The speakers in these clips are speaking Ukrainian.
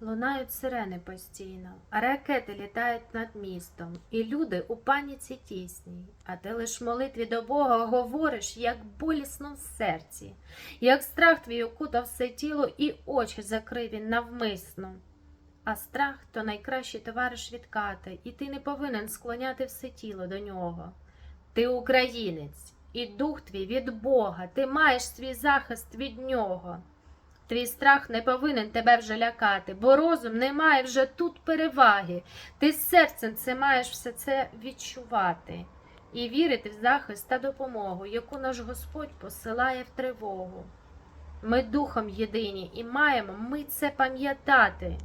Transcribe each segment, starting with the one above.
Лунають сирени постійно, а ракети літають над містом, і люди у паніці тісній. А ти лиш молитві до Бога говориш, як болісно в серці, як страх твій окутав все тіло, і очі закрив він навмисно. А страх то найкращий товариш відкати, і ти не повинен склоняти все тіло до нього. Ти українець, і дух твій від Бога, ти маєш свій захист від нього. Твій страх не повинен тебе вже лякати, бо розум не має вже тут переваги. Ти серцем це маєш все це відчувати і вірити в захист та допомогу, яку наш Господь посилає в тривогу. Ми духом єдині і маємо ми це пам'ятати.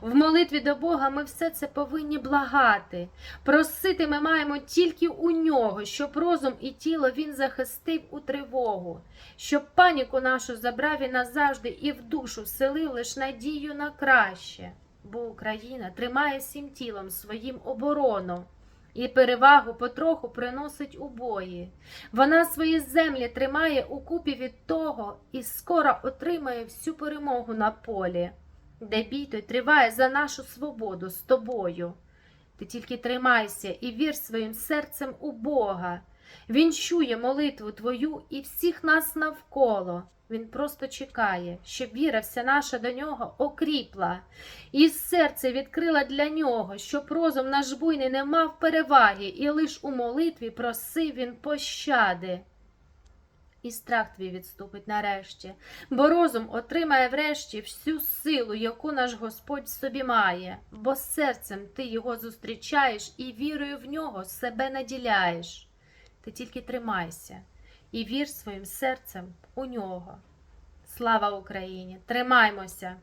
В молитві до Бога ми все це повинні благати. Просити ми маємо тільки у нього, щоб розум і тіло він захистив у тривогу, щоб паніку нашу забрав і назавжди і в душу вселив лиш надію на краще. Бо Україна тримає всім тілом своїм оборону і перевагу потроху приносить у бої. Вона свої землі тримає у купі від того і скоро отримає всю перемогу на полі, де бій той триває за нашу свободу з тобою. Ти тільки тримайся і вір своїм серцем у Бога. Він чує молитву твою і всіх нас навколо. Він просто чекає, щоб віра вся наша до нього окріпла, і серце відкрила для нього, щоб розум наш буйний не мав переваги, і лиш у молитві просив він пощади. І страх твій відступить нарешті, бо розум отримає врешті всю силу, яку наш Господь собі має, бо серцем ти його зустрічаєш і вірою в нього себе наділяєш. Ти тільки тримайся і вір своїм серцем у нього. Слава Україні! Тримаймося!